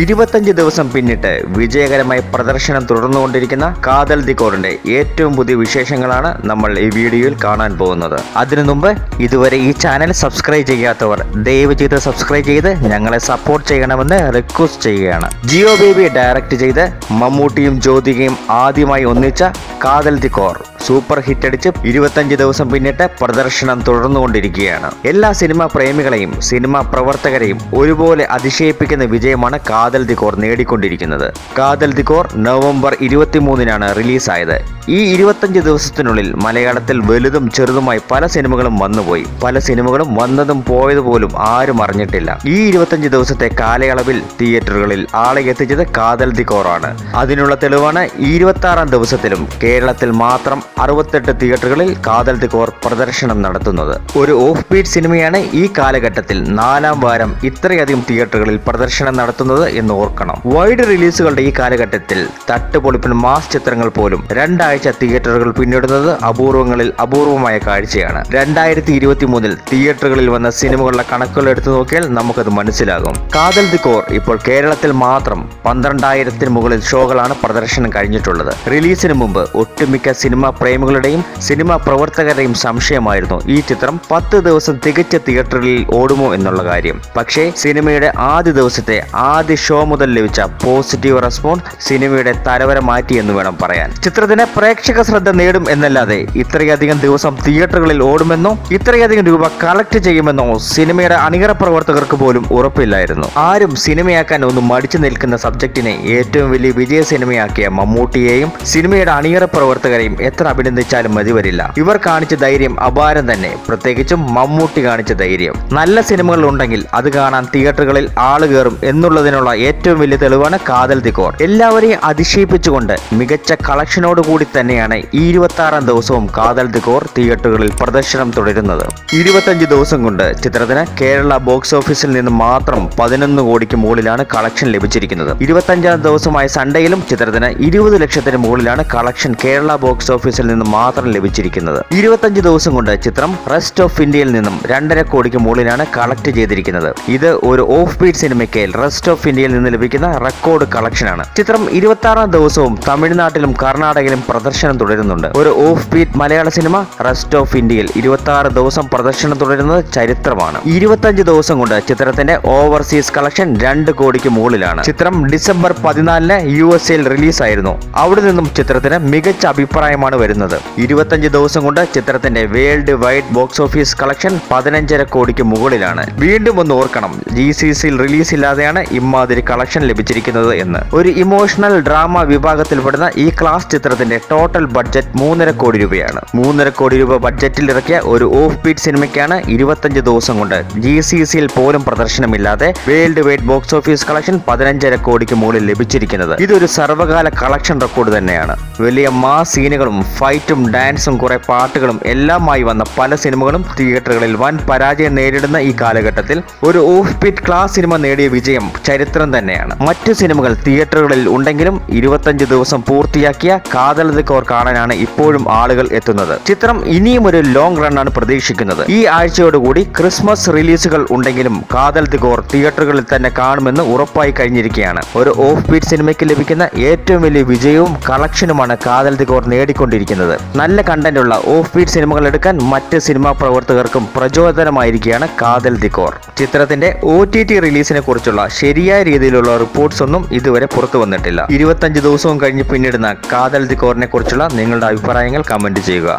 ഇരുപത്തഞ്ച് ദിവസം പിന്നിട്ട് വിജയകരമായി പ്രദർശനം തുടർന്നുകൊണ്ടിരിക്കുന്ന കാതൽ ദിക്കോറിന്റെ ഏറ്റവും പുതിയ വിശേഷങ്ങളാണ് നമ്മൾ ഈ വീഡിയോയിൽ കാണാൻ പോകുന്നത്. അതിനു മുമ്പ് ഇതുവരെ ഈ ചാനൽ സബ്സ്ക്രൈബ് ചെയ്യാത്തവർ ദയവ് ചെയ്ത് സബ്സ്ക്രൈബ് ചെയ്ത് ഞങ്ങളെ സപ്പോർട്ട് ചെയ്യണമെന്ന് റിക്വസ്റ്റ് ചെയ്യുകയാണ്. ജിയോ ബേബി ഡയറക്റ്റ് ചെയ്ത് മമ്മൂട്ടിയും ജ്യോതികയും ആദ്യമായി ഒന്നിച്ച കാതൽ കോർ സൂപ്പർ ഹിറ്റ് അടിച്ച് ഇരുപത്തഞ്ച് ദിവസം പിന്നിട്ട് പ്രദർശനം തുടർന്നുകൊണ്ടിരിക്കുകയാണ്. എല്ലാ സിനിമാ പ്രേമികളെയും സിനിമാ പ്രവർത്തകരെയും ഒരുപോലെ അതിശയിപ്പിക്കുന്ന വിജയമാണ് കാതൽ കോർ നേടിക്കൊണ്ടിരിക്കുന്നത്. കാതൽ കോർ നവംബർ ഇരുപത്തിമൂന്നിനാണ് റിലീസായത്. ഈ ഇരുപത്തഞ്ച് ദിവസത്തിനുള്ളിൽ മലയാളത്തിൽ വലുതും ചെറുതുമായി പല സിനിമകളും വന്നുപോയി. പല സിനിമകളും വന്നതും പോയതുപോലും ആരും അറിഞ്ഞിട്ടില്ല. ഈ ഇരുപത്തഞ്ച് ദിവസത്തെ കാലയളവിൽ തിയേറ്ററുകളിൽ ആളെ എത്തിച്ചത് കാതൽ ദിക്കോറാണ് അതിനുള്ള തെളിവാണ് ഈ ഇരുപത്തി ആറാം ദിവസത്തിലും കേരളത്തിൽ മാത്രം അറുപത്തെട്ട് തിയേറ്ററുകളിൽ കാതൽ ദിക്കോർ പ്രദർശനം നടത്തുന്നത്. ഒരു ഓഫ് ബീറ്റ് സിനിമയാണ് ഈ കാലഘട്ടത്തിൽ നാലാം വാരം ഇത്രയധികം തിയേറ്ററുകളിൽ പ്രദർശനം നടത്തുന്നത് എന്ന് ഓർക്കണം. വൈഡ് റിലീസുകളുടെ ഈ കാലഘട്ടത്തിൽ തട്ടുപൊളിപ്പിൻ മാസ് ചിത്രങ്ങൾ പോലും രണ്ടാഴ്ച തിയേറ്ററുകൾ പിന്നിടുന്നത് അപൂർവങ്ങളിൽ അപൂർവമായ കാഴ്ചയാണ്. രണ്ടായിരത്തി ഇരുപത്തി മൂന്നിൽ തിയേറ്ററുകളിൽ വന്ന സിനിമകളുടെ കണക്കുകൾ എടുത്തു നോക്കിയാൽ നമുക്കത് മനസ്സിലാകും. കാതൽ ദി കോർ ഇപ്പോൾ കേരളത്തിൽ മാത്രം പന്ത്രണ്ടായിരത്തിന് മുകളിൽ ഷോകളാണ് പ്രദർശനം കഴിഞ്ഞിട്ടുള്ളത്. റിലീസിന് മുമ്പ് ഒട്ടുമിക്ക സിനിമാ പ്രേമികളുടെയും സിനിമാ പ്രവർത്തകരുടെയും സംശയമായിരുന്നു ഈ ചിത്രം പത്ത് ദിവസം തികച്ച തിയേറ്ററുകളിൽ ഓടുമോ എന്നുള്ള കാര്യം. പക്ഷേ സിനിമയുടെ ആദ്യ ദിവസത്തെ ആദ്യ ഷോ മുതൽ ലഭിച്ച പോസിറ്റീവ് റെസ്പോൺസ് സിനിമയുടെ തലവര മാറ്റി എന്ന് വേണം പറയാൻ. ചിത്രത്തിന് പ്രേക്ഷക ശ്രദ്ധ നേടും എന്നല്ലാതെ ഇത്രയധികം ദിവസം തിയേറ്ററുകളിൽ ഓടുമെന്നോ ഇത്രയധികം രൂപ കളക്ട് ചെയ്യുമെന്നോ സിനിമയുടെ അണിയറ പ്രവർത്തകർക്ക് പോലും ഉറപ്പില്ലായിരുന്നു. ആരും സിനിമയാക്കാൻ ഒന്നും മടിച്ചു നിൽക്കുന്ന സബ്ജക്റ്റിനെ ഏറ്റവും വലിയ വിജയ സിനിമയാക്കിയ മമ്മൂട്ടിയെയും സിനിമയുടെ അണിയറ പ്രവർത്തകരെയും എത്ര അഭിനന്ദിച്ചാലും മതി വരില്ല ഇവർ കാണിച്ച ധൈര്യം അപാരം തന്നെ. പ്രത്യേകിച്ചും മമ്മൂട്ടി കാണിച്ച ധൈര്യം. നല്ല സിനിമകൾ ഉണ്ടെങ്കിൽ അത് കാണാൻ തിയേറ്ററുകളിൽ ആൾ കയറും എന്നുള്ളതിനുള്ള ഏറ്റവും വലിയ തെളിവാണ് കാതൽ ദിക്കോർ എല്ലാവരെയും അതിശയിപ്പിച്ചുകൊണ്ട് മികച്ച കളക്ഷനോട് കൂടി തന്നെയാണ് ഈ ഇരുപത്തി ആറാം ദിവസവും കാതൽ ദിഗോർ തിയേറ്ററുകളിൽ പ്രദർശനം തുടരുന്നത്. ഇരുപത്തഞ്ച് ദിവസം കൊണ്ട് ചിത്രത്തിന് കേരള ബോക്സ് ഓഫീസിൽ നിന്ന് മാത്രം പതിനൊന്ന് കോടിക്ക് മുകളിലാണ് കളക്ഷൻ ലഭിച്ചിരിക്കുന്നത്. ഇരുപത്തഞ്ചാം ദിവസമായ സൺഡേയിലും ചിത്രത്തിന് ഇരുപത് ലക്ഷത്തിന് മുകളിലാണ് കളക്ഷൻ കേരള ബോക്സ് ഓഫീസിൽ നിന്ന് മാത്രം ലഭിച്ചിരിക്കുന്നത്. ഇരുപത്തഞ്ച് ദിവസം കൊണ്ട് ചിത്രം റെസ്റ്റ് ഓഫ് ഇന്ത്യയിൽ നിന്നും രണ്ടര കോടിക്ക് മുകളിലാണ് കളക്ട് ചെയ്തിരിക്കുന്നത്. ഇത് ഒരു ഓഫ് ബീറ്റ് സിനിമയ്ക്ക് റെസ്റ്റ് ഓഫ് ഇന്ത്യയിൽ നിന്ന് ലഭിക്കുന്ന റെക്കോർഡ് കളക്ഷനാണ്. ചിത്രം ഇരുപത്തി ആറാം ദിവസവും തമിഴ്നാട്ടിലും കർണാടകയിലും പ്രദർശനം തുടരുന്നുണ്ട്. ഒരു off beat Malayala cinema rest of ഇന്ത്യയിൽ ഇരുപത്തി ആറ് ദിവസം പ്രദർശനം തുടരുന്നത് ചരിത്രമാണ്. ഇരുപത്തഞ്ച് ദിവസം കൊണ്ട് ചിത്രത്തിന്റെ ഓവർസീസ് കളക്ഷൻ രണ്ട് കോടിക്ക് മുകളിലാണ്. ചിത്രം ഡിസംബർ പതിനാലിന് യു എസ് എയിൽ റിലീസായിരുന്നു. അവിടെ നിന്നും ചിത്രത്തിന് മികച്ച അഭിപ്രായമാണ് വരുന്നത്. ഇരുപത്തഞ്ച് ദിവസം കൊണ്ട് ചിത്രത്തിന്റെ world wide box office collection പതിനഞ്ചര കോടിക്ക് മുകളിലാണ്. വീണ്ടും ഒന്ന് ഓർക്കണം ജി സി സിയിൽ റിലീസ് ഇല്ലാതെയാണ് ഇമാതിരി കളക്ഷൻ ലഭിച്ചിരിക്കുന്നത് എന്ന്. ഒരു ഇമോഷണൽ ഡ്രാമ വിഭാഗത്തിൽപ്പെടുന്ന ഈ ക്ലാസ് ചിത്രത്തിന്റെ ടോട്ടൽ ബഡ്ജറ്റ് മൂന്നര കോടി രൂപയാണ്. മൂന്നര കോടി രൂപ ബഡ്ജറ്റിൽ ഇറക്കിയ ഒരു ഓഫ് ബീറ്റ് സിനിമയ്ക്കാണ് ഇരുപത്തഞ്ച് ദിവസം കൊണ്ട് ജി സി സിയിൽ പോലും പ്രദർശനമില്ലാതെ world wide box office collection പതിനഞ്ചര കോടിക്ക് മുകളിൽ ലഭിച്ചിരിക്കുന്നത്. ഇതൊരു സർവകാല കളക്ഷൻ റെക്കോർഡ് തന്നെയാണ്. വലിയ മാ സീനുകളും ഫൈറ്റും ഡാൻസും കുറെ പാട്ടുകളും എല്ലാമായി വന്ന പല സിനിമകളും തിയേറ്ററുകളിൽ വൻ പരാജയം നേരിടുന്ന ഈ കാലഘട്ടത്തിൽ ഒരു ഓഫ് ബീറ്റ് ക്ലാസ് സിനിമ നേടിയ വിജയം ചരിത്രം തന്നെയാണ്. മറ്റു സിനിമകൾ തിയേറ്ററുകളിൽ ഉണ്ടെങ്കിലും ഇരുപത്തഞ്ച് ദിവസം പൂർത്തിയാക്കിയ കാതൽ കോർ കാണാനാണ് ഇപ്പോഴും ആളുകൾ എത്തുന്നത്. ചിത്രം ഇനിയും ഒരു ലോങ് റണ്ണാണ് പ്രതീക്ഷിക്കുന്നത്. ഈ ആഴ്ചയോടുകൂടി ക്രിസ്മസ് റിലീസുകൾ ഉണ്ടെങ്കിലും കാതൽ കോർ തിയേറ്ററുകളിൽ തന്നെ കാണുമെന്ന് ഉറപ്പായി കഴിഞ്ഞിരിക്കുകയാണ്. ഒരു ഓഫ് ബീറ്റ് സിനിമയ്ക്ക് ലഭിക്കുന്ന ഏറ്റവും വലിയ വിജയവും കളക്ഷനുമാണ് കാതൽ കോർ നേടിക്കൊണ്ടിരിക്കുന്നത്. നല്ല കണ്ടന്റുള്ള ഓഫ് ബീറ്റ് സിനിമകൾ എടുക്കാൻ മറ്റ് സിനിമാ പ്രവർത്തകർക്കും പ്രചോദനമായിരിക്കുകയാണ് കാതൽ ദിക്കോർ ചിത്രത്തിന്റെ ഒ ടി ടി റിലീസിനെ കുറിച്ചുള്ള ശരിയായ രീതിയിലുള്ള റിപ്പോർട്ട്സ് ഒന്നും ഇതുവരെ പുറത്തു വന്നിട്ടില്ല. ഇരുപത്തഞ്ച് ദിവസവും കഴിഞ്ഞ് പിന്നിടുന്ന കാതൽ ദിക്കോറിനെ കുറിച്ചുള്ള നിങ്ങളുടെ അഭിപ്രായങ്ങൾ കമന്റ് ചെയ്യുക.